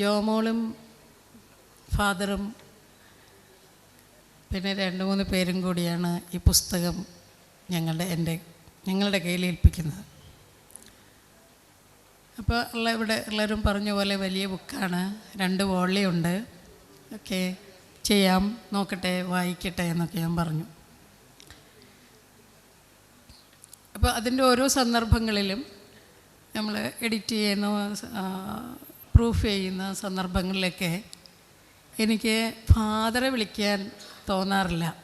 ജോമോളും ഫാദറും പിന്നെ രണ്ട് മൂന്ന് പേരും കൂടിയാണ് ഈ പുസ്തകം ഞങ്ങളുടെ എന്റെ ഞങ്ങളുടെ കയ്യിൽ ഏൽപ്പിക്കുന്നത്. അപ്പോൾ ഉള്ള ഇവിടെ എല്ലാവരും പറഞ്ഞ പോലെ വലിയ ബുക്കാണ്. രണ്ട് വോളിയുണ്ട് ഓക്കെ ചെയ്യാം നോക്കട്ടെ വായിക്കട്ടെ എന്നൊക്കെ ഞാൻ പറഞ്ഞു. അപ്പോൾ അതിന്റെ ഓരോ സന്ദർഭങ്ങളിലും നമ്മൾ എഡിറ്റ് ചെയ്യുന്ന പ്രൂഫ് ചെയ്യുന്ന സന്ദർഭങ്ങളിലൊക്കെ എനിക്ക് ഫാദറെ വിളിക്കാൻ തോന്നാറില്ല.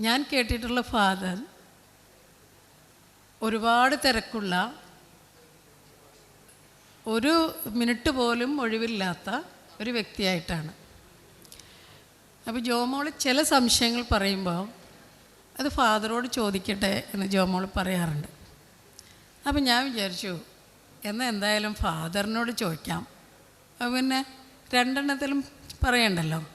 ഞാൻ കേട്ടിട്ടുള്ള ഫാദർ ഒരുപാട് തിരക്കുള്ള ഒരു മിനിറ്റ് പോലും ഒഴിവില്ലാത്ത ഒരു വ്യക്തിയായിട്ടാണ്. അപ്പോൾ ജോമോൾ ചില സംശയങ്ങൾ പറയുമ്പോൾ അത് ഫാദറോട് ചോദിക്കട്ടെ എന്ന് ജോമോൾ പറയാറുണ്ട്. അപ്പോൾ ഞാൻ വിചാരിച്ചു എന്നാൽ എന്തായാലും ഫാദറിനോട് ചോദിക്കാം. പിന്നെ രണ്ടെണ്ണത്തിലും പറയണ്ടല്ലോ.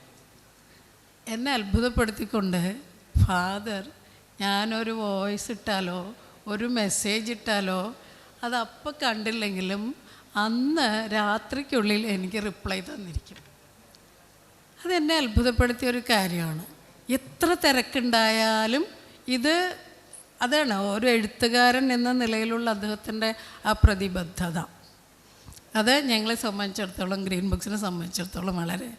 എന്നെ അത്ഭുതപ്പെടുത്തിക്കൊണ്ട് ഫാദർ ഞാനൊരു വോയിസ് ഇട്ടാലോ ഒരു മെസ്സേജ് ഇട്ടാലോ അത് കണ്ടില്ലെങ്കിലും അന്ന് രാത്രിക്കുള്ളിൽ എനിക്ക് റിപ്ലൈ തന്നിരിക്കും. അതെന്നെ അത്ഭുതപ്പെടുത്തിയ ഒരു കാര്യമാണ്. എത്ര തിരക്കുണ്ടായാലും ഇത് അതാണ് ഒരു എഴുത്തുകാരൻ എന്ന നിലയിലുള്ള അദ്ദേഹത്തിന്റെ ആ പ്രതിബദ്ധത. അത് ഞങ്ങളെ സംബന്ധിച്ചിടത്തോളം ഗ്രീൻ ബുക്സിനെ സംബന്ധിച്ചിടത്തോളം വളരെ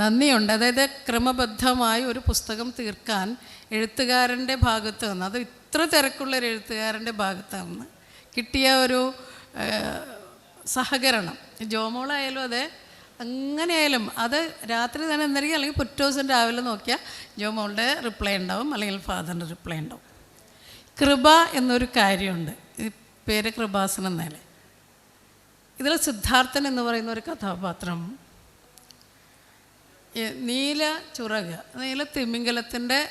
നന്ദിയുണ്ട്. അതായത് ക്രമബദ്ധമായി ഒരു പുസ്തകം തീർക്കാൻ എഴുത്തുകാരന്റെ ഭാഗത്ത് നിന്ന് അത് ഇത്ര തിരക്കുള്ള ഒരു എഴുത്തുകാരന്റെ ഭാഗത്ത് നിന്ന് കിട്ടിയ ഒരു സഹകരണം. ജോമോളായാലും അതെ അങ്ങനെയായാലും അത് രാത്രി തന്നെ എന്തായിരിക്കും അല്ലെങ്കിൽ പിറ്റേ ദിവസം രാവിലെ നോക്കിയാൽ ജോമോളുടെ റിപ്ലൈ ഉണ്ടാവും അല്ലെങ്കിൽ ഫാദറിന്റെ റിപ്ലൈ ഉണ്ടാവും. കൃപ എന്നൊരു കാര്യമുണ്ട്. പേര് കൃപാസനം എന്നാലേ ഇതിൽ സിദ്ധാർത്ഥൻ എന്ന് പറയുന്ന ഒരു കഥാപാത്രം നീല ചുറക് നീല തിമിംഗലത്തിന്റെ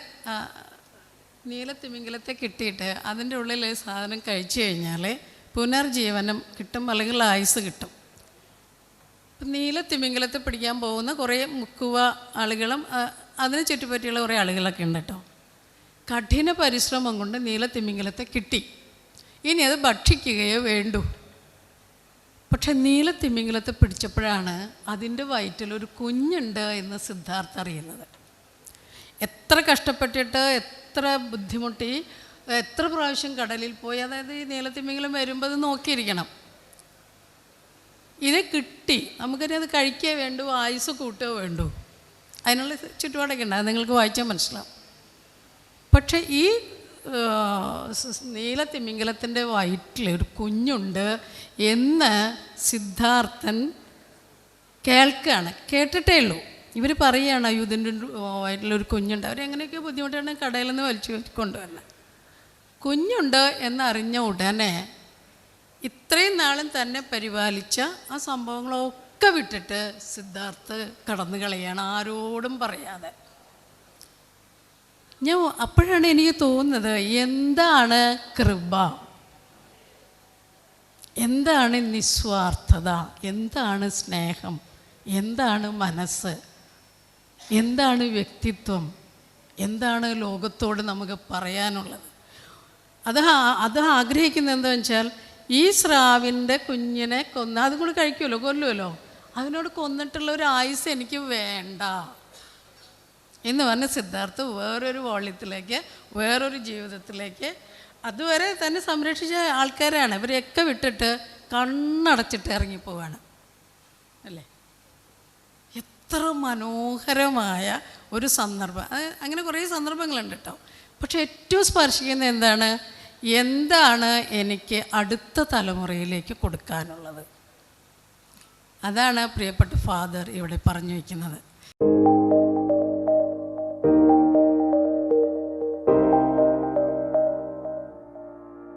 നീല തിമിംഗലത്തെ കിട്ടിയിട്ട് അതിന്റെ ഉള്ളിൽ സാധനം കഴിച്ചു കഴിഞ്ഞാൽ പുനർജീവനം കിട്ടും അല്ലെങ്കിൽ ആയുസ് കിട്ടും. നീല തിമിംഗലത്തെ പിടിക്കാൻ പോകുന്ന കുറേ മുക്കുവ ആളുകളും അതിനെ ചുറ്റിപ്പറ്റിയുള്ള കുറേ ആളുകളൊക്കെ ഉണ്ട് കേട്ടോ. കഠിന പരിശ്രമം കൊണ്ട് നീലത്തിമിംഗലത്തെ കിട്ടി. ഇനി അത് ഭക്ഷിക്കുകയോ വേണ്ടു. പക്ഷെ നീലത്തിമിംഗലത്തെ പിടിച്ചപ്പോഴാണ് അതിന്റെ വയറ്റിൽ ഒരു കുഞ്ഞുണ്ട് എന്ന് സിദ്ധാർത്ഥ അറിയുന്നത്. എത്ര കഷ്ടപ്പെട്ടിട്ട് എത്ര ബുദ്ധിമുട്ടി എത്ര പ്രാവശ്യം കടലിൽ പോയി അതായത് ഈ നീലത്തിമിംഗലം വരുമ്പോൾ അത് നോക്കിയിരിക്കണം. ഇത് കിട്ടി. നമുക്കിനി അത് കഴിക്കേ വേണ്ടു ആയുസ് കൂട്ടുകയോ വേണ്ടു. അതിനുള്ള ചുറ്റുപാടൊക്കെ ഉണ്ടാകും നിങ്ങൾക്ക് വായിച്ചാൽ മനസ്സിലാവും. പക്ഷേ ഈ നീലത്തിമിംഗലത്തിന്റെ വയറ്റിൽ ഒരു കുഞ്ഞുണ്ട് എന്ന് സിദ്ധാർത്ഥൻ കേൾക്കുകയാണ്. കേട്ടിട്ടേ ഉള്ളൂ. ഇവർ പറയുകയാണ് അയ്യോ വയറ്റിലൊരു കുഞ്ഞുണ്ട്. അവരെങ്ങനെയൊക്കെ ബുദ്ധിമുട്ടാണ് കടയിൽ നിന്ന് വലിച്ചു കൊണ്ടുവരണം കുഞ്ഞുണ്ട് എന്നറിഞ്ഞ ഉടനെ ഇത്രയും നാളും തന്നെ പരിപാലിച്ച ആ സംഭവങ്ങളൊക്കെ വിട്ടിട്ട് സിദ്ധാർത്ഥ് കടന്നു കളയാണ് ആരോടും പറയാതെ. ഞാൻ അപ്പോഴാണ് എനിക്ക് തോന്നുന്നത് എന്താണ് കൃപ? എന്താണ് നിസ്വാർത്ഥത? എന്താണ് സ്നേഹം? എന്താണ് മനസ്സ്? എന്താണ് വ്യക്തിത്വം? എന്താണ് ലോകത്തോട് നമുക്ക് പറയാനുള്ളത്? അത് അത് ആഗ്രഹിക്കുന്നത് എന്താ വെച്ചാൽ ഈ സ്രാവിന്റെ കുഞ്ഞിനെ കൊന്ന അതും കൂടി കഴിക്കുമല്ലോ കൊല്ലുമല്ലോ അതിനോട് കൊന്നിട്ടുള്ള ഒരു ആയുസ് എനിക്ക് വേണ്ട. എന്ന് പറഞ്ഞ് സിദ്ധാർത്ഥ് വേറൊരു വോള്യത്തിലേക്ക് വേറൊരു ജീവിതത്തിലേക്ക് അതുവരെ തന്നെ സംരക്ഷിച്ച ആൾക്കാരാണ്. ഇവരെയൊക്കെ വിട്ടിട്ട് കണ്ണടച്ചിട്ട് ഇറങ്ങിപ്പോവാണ്. അല്ലേ? എത്ര മനോഹരമായ ഒരു സന്ദർഭം. അങ്ങനെ കുറേ സന്ദർഭങ്ങളുണ്ട് കേട്ടോ. പക്ഷെ ഏറ്റവും സ്പർശിക്കുന്ന എന്താണ്? എന്താണ് എനിക്ക് അടുത്ത തലമുറയിലേക്ക് കൊടുക്കാനുള്ളത്? അതാണ് പ്രിയപ്പെട്ട ഫാദർ ഇവിടെ പറഞ്ഞു വയ്ക്കുന്നത്.